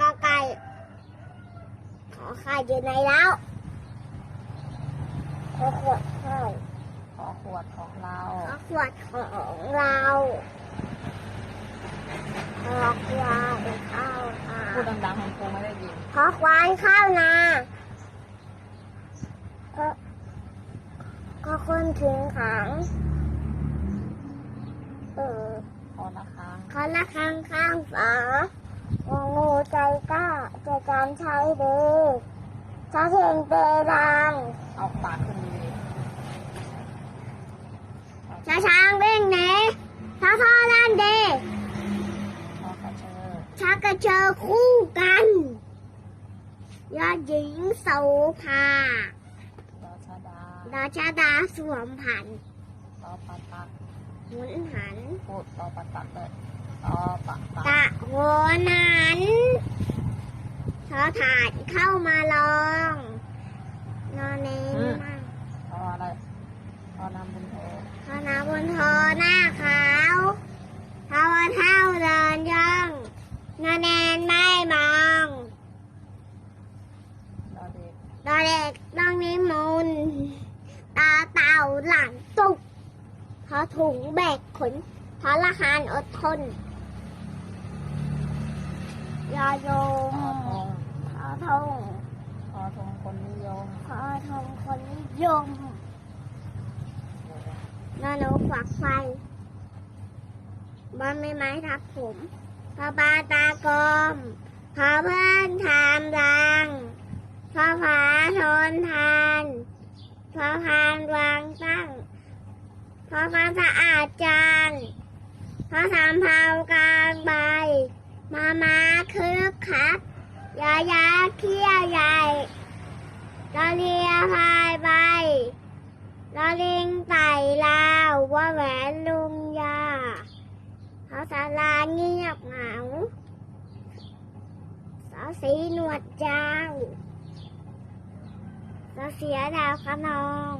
ก็ไก่ขอไข่อยู่ในแล้วขอขวดไข่ขอขวดของเรา ขอขวดของเราขอควายเข้าค่ะพูดดังๆของกูไม่ได้ยิน ขอควายเข้านาก็ก็คนถึงขังเออขอละครั้งขอละครังข้างฝางูงูใจกล้าจะจำใช้ดี ชาเทงเตรังเอาปากขึ้นดีชาช้างเร่งหนีชาท่อด้านเดขอกระเชอชักกระเชอคู่กัน ยอดหญิงโสภารอชดาดาชาดาสวมผันรอปัดปักหมุนหันพูดรอปัดปักเลยรอปักปักตะโหนัน ชอถาดเข้ามาลอง นอนเนงนั่งรออะไรรอนำบุญโทพอนาบนทอหน้าขาวเท้าเท่าเดินย่องนาแนนไม่มองรอเด็กดอเด็กต้องนิมนต์ตาเต่าหลังตุกพอถุงแบกขนพอละคานอดทนยาโยขมอ ทงขอทงของคนนิยม ขอทงคนนิยมนาโนฝักไฟบอลไม่ไม้ทับผมพอบาตากลมพอเพื่อนทำรังพอผาทนทานพอพานวางตั้งพอความสะอาดจานพอสามเผากลางใบ มามาคึกคัก ยายาเขี้ยวใหญ่ลอเลียพายใบลอลิงไต่ลาวว่าแหวนลุงยาเขาสาราเงียบเหงาสาวสีหนวดเจ้าสาวเสียดาวขนอง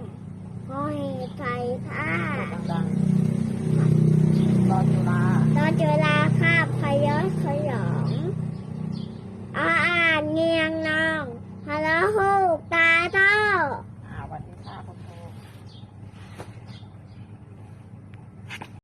โมเหตุไฟผ้าพูดดังๆรอจุฬา